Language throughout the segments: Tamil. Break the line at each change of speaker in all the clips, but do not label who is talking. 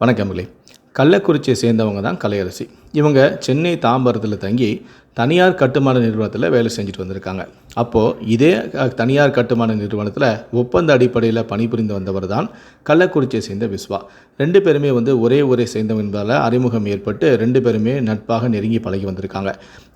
வணக்கங்களே கள்ளக்குறிச்சியை சேர்ந்தவங்க தான் கலையரசி. இவங்க சென்னை தாம்பரத்தில் தங்கி தனியார் கட்டுமான நிறுவனத்தில் வேலை செஞ்சுட்டு வந்திருக்காங்க. அப்போது இதே தனியார் கட்டுமான நிறுவனத்தில் ஒப்பந்த அடிப்படையில் பணிபுரிந்து வந்தவர் தான் கள்ளக்குறிச்சியை சேர்ந்த விஸ்வா. ரெண்டு பேருமே வந்து ஒரே ஊரை சேர்ந்தவங்க என்பதால் அறிமுகம் ஏற்பட்டு ரெண்டு பேருமே நட்பாக நெருங்கி பழகி வந்திருக்காங்க.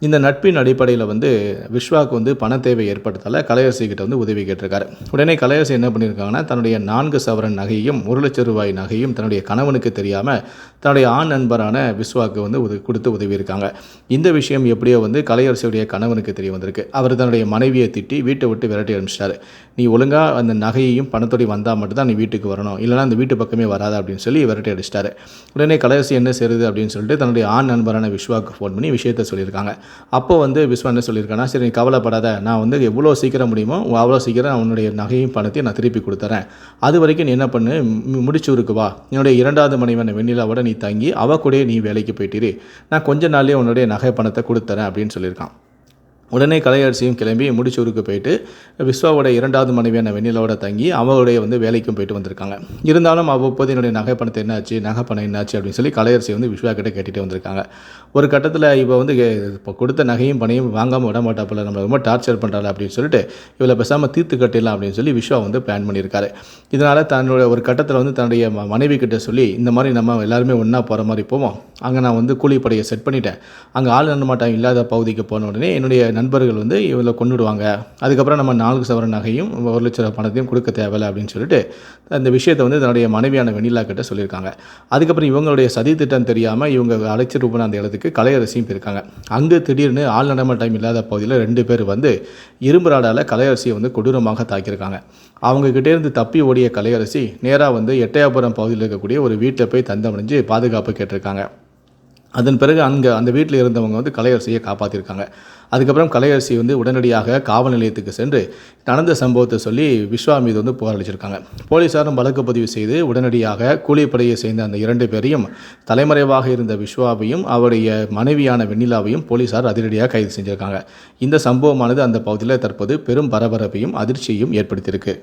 இந்த நட்பின் அடிப்படையில் வந்து விஸ்வாவுக்கு வந்து பண தேவை ஏற்பட்டதால் கலையரசி கிட்ட வந்து உதவி கேட்டிருக்காரு. உடனே கலையரசி என்ன பண்ணியிருக்காங்கன்னா தன்னுடைய நான்கு சவரன் நகையும் ஒரு லட்சம் ரூபாய் நகையும் தன்னுடைய கணவனுக்கு தெரியாமல் தன்னுடைய ஆண் நண்பரான விஸ்வாவுக்கு வந்து உதவி கொடுத்து உதவியிருக்காங்க. இந்த விஷயம் எப்படியோ வந்து கலையரசியுடைய கணவனுக்கு தெரிய வந்திருக்கு. அவர் தன்னுடைய மனைவியை திட்டி வீட்டை விட்டு விரட்டி அனுப்பிச்சிட்டாரு. நீ ஒழுங்காக அந்த நகையையும் பணத்தோடி வந்தால் மட்டும்தான் நீ வீட்டுக்கு வரணும். இல்லைனா அந்த வீட்டு பக்கமே வராத அப்படின்னு சொல்லி விரட்டி அடிச்சிட்டாரு. உடனே கலையரசி என்ன செய்யுது அப்படின்னு சொல்லிட்டு தன்னுடைய ஆண் நண்பரான விஸ்வாவுக்கு ஃபோன் பண்ணி விஷயத்த சொல்லியிருக்காங்க. அப்போ வந்து விஸ்வா என்ன சொல்லியிருக்காங்கன்னா சரி நீ கவலைப்படாத. நான் வந்து எவ்வளோ சீக்கிரம் முடியுமோ அவ்வளோ சீக்கிரம் உன்னுடைய நகையும் பணத்தையும் நான் திருப்பி கொடுத்துறேன். அது வரைக்கும் நீ என்ன பண்ணு மு- முடிச்சூருக்கு வா. என்னுடைய இரண்டாவது மனைவன் வெண்ணிலாவோட நீ தங்கி அவ கூடயே நீ வேலைக்கு போயிட்டிரு. நான் கொஞ்ச நாள்லேயே உன்னுடைய நகை பணத்தை கொடுத்துறேன் அப்படின்னு சொல்லியிருக்கான். உடனே கலையரசியும் கிளம்பி முடிச்சூருக்கு போயிட்டு விஸ்வாவோட இரண்டாவது மனைவியான வெண்ணிலாவோட தங்கி அவளுடைய வந்து வேலைக்கும் போயிட்டு வந்திருக்காங்க. இருந்தாலும் அவ்வப்போது என்னுடைய நகைப்பணத்தை என்னாச்சு நகை பணம் என்னாச்சு அப்படின்னு சொல்லி கலையரசி வந்து விஸ்வா கிட்ட கேட்டுகிட்டே வந்திருக்காங்க. ஒரு கட்டத்தில் இப்போ வந்து இப்போ கொடுத்த நகையும் பணையும் வாங்காமல் விட மாட்டாப்புல நம்ம ரொம்ப டார்ச்சர் பண்ணுறாள் அப்படின்னு சொல்லிட்டு இவளை பேசாமல் தீர்த்து கட்டிடலாம் அப்படின்னு சொல்லி விஸ்வா வந்து பிளான் பண்ணியிருக்காரு. இதனால் தன்னோட ஒரு கட்டத்தில் வந்து தன்னுடைய ம- மனைவி கிட்ட சொல்லி இந்த மாதிரி நம்ம எல்லாருமே ஒன்றா போகிற மாதிரி போவோம். அங்கே நான் வந்து கூலிப்படையை செட் பண்ணிட்டேன். அங்கே ஆள் நடமாட்டம் இல்லாத பகுதிக்கு போன உடனே என்னுடைய நண்பர்கள் வந்து இவளை கொண்டுடுவாங்க அதுக்கப்புறம் நம்ம நான்கு சவரன் நகையும் ஒரு லட்ச பணத்தையும் கொடுக்க தேவையில்லை அப்படின்னு சொல்லிட்டு அந்த விஷயத்தை வந்து தன்னுடைய மனைவியான வெண்ணிலா கிட்ட சொல்லியிருக்காங்க. அதுக்கப்புறம் இவங்களுடைய சதி திட்டம் தெரியாமல் இவங்க அழைச்சிட்டு போன அந்த இடத்துக்கு கலையரசியும் போயிருக்காங்க. அங்கே திடீர்னு ஆள் நடமாட்டம் இல்லாத பகுதியில் ரெண்டு பேர் வந்து இரும்பு ராடால் கலையரசியை வந்து கொடூரமாக தாக்கியிருக்காங்க. அவங்கக்கிட்டேருந்து தப்பி ஓடிய கலையரசி நேராக வந்து எட்டயாபுரம் பகுதியில் இருக்கக்கூடிய ஒரு வீட்டில் போய் தந்தமடைஞ்சு பாதுகாப்பு கேட்டிருக்காங்க. அதன் பிறகு அங்கே அந்த வீட்டில் இருந்தவங்க வந்து கலையரசியை காப்பாற்றிருக்காங்க அதுக்கப்புறம் கலையரசி வந்து உடனடியாக காவல் நிலையத்துக்கு சென்று நடந்த சம்பவத்தை சொல்லி விஸ்வா மீது வந்து புகார் அளிச்சிருக்காங்க. போலீசாரும் வழக்கு பதிவு செய்து உடனடியாக கூலிப்படையை சேர்ந்த அந்த இரண்டு பேரையும் தலைமறைவாக இருந்த விஸ்வாவையும் அவருடைய மனைவியான வெண்ணிலாவையும் போலீசார் அதிரடியாக கைது செஞ்சிருக்காங்க. இந்த சம்பவமானது அந்த பகுதியில் தற்போது பெரும் பரபரப்பையும் அதிர்ச்சியையும் ஏற்படுத்தியிருக்கு.